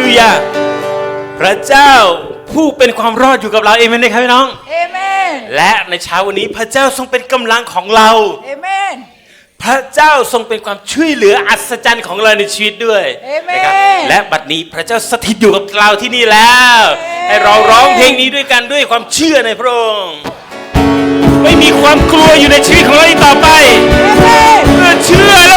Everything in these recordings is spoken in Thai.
ลูยา พระเจ้าผู้เป็นความรอดอยู่กับเราเอเมนไหมครับพี่น้อง เอเมน และในเช้าวันนี้พระเจ้าทรงเป็นกำลังของเรา เอเมน พระเจ้าทรงเป็นความช่วยเหลืออัศจรรย์ของเราในชีวิตด้วยนะครัและบัดนี้พระเจ้าสถิตอยู่กับเราที่นี่แล้ว ให้เราร้องเพลงนี้ด้วยกันด้วยความเชื่อในพระองค์ไม่มีความกลัวอยู่ในชีวิตของเราต่อไปเชื่อ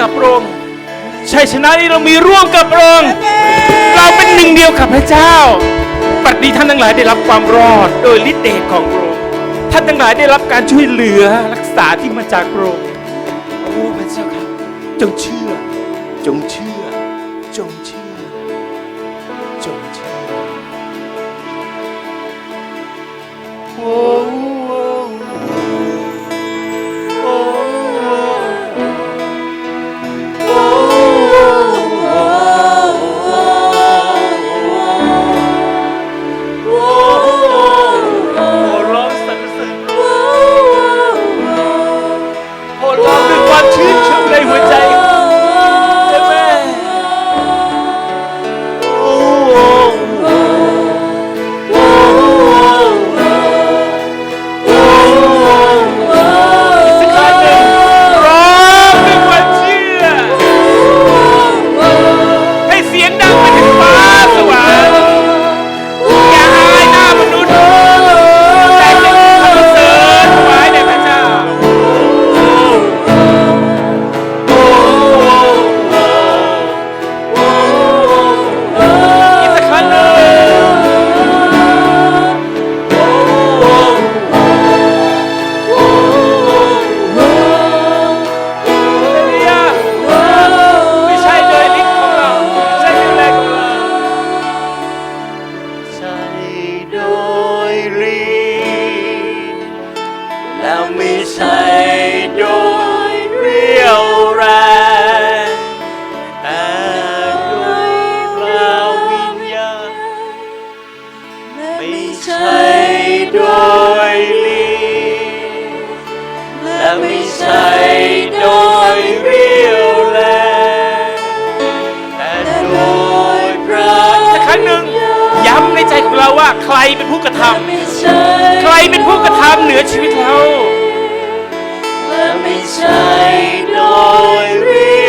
กับพระองค์ชัยชนะนี้เรามีร่วมกับพระองค์เราเป็นหนึ่งเดียวกับพระเจ้าปัดนี้ท่านทั้งหลายได้รับความรอดโดยฤทธิ์เดชของพระองค์ท่านทั้งหลายได้รับการช่วยเหลือรักษาที่มาจากพระองค์โอ้พระเจ้าครับ จงเชื่อ จงเชื่อ จงเชื่อ รีแล้วมีใช้ ใจของเราว่าใครเป็นผู้กระทำใครเป็นผู้กระทำเหนือชีวิตเราและไม่ใช่โดยเรี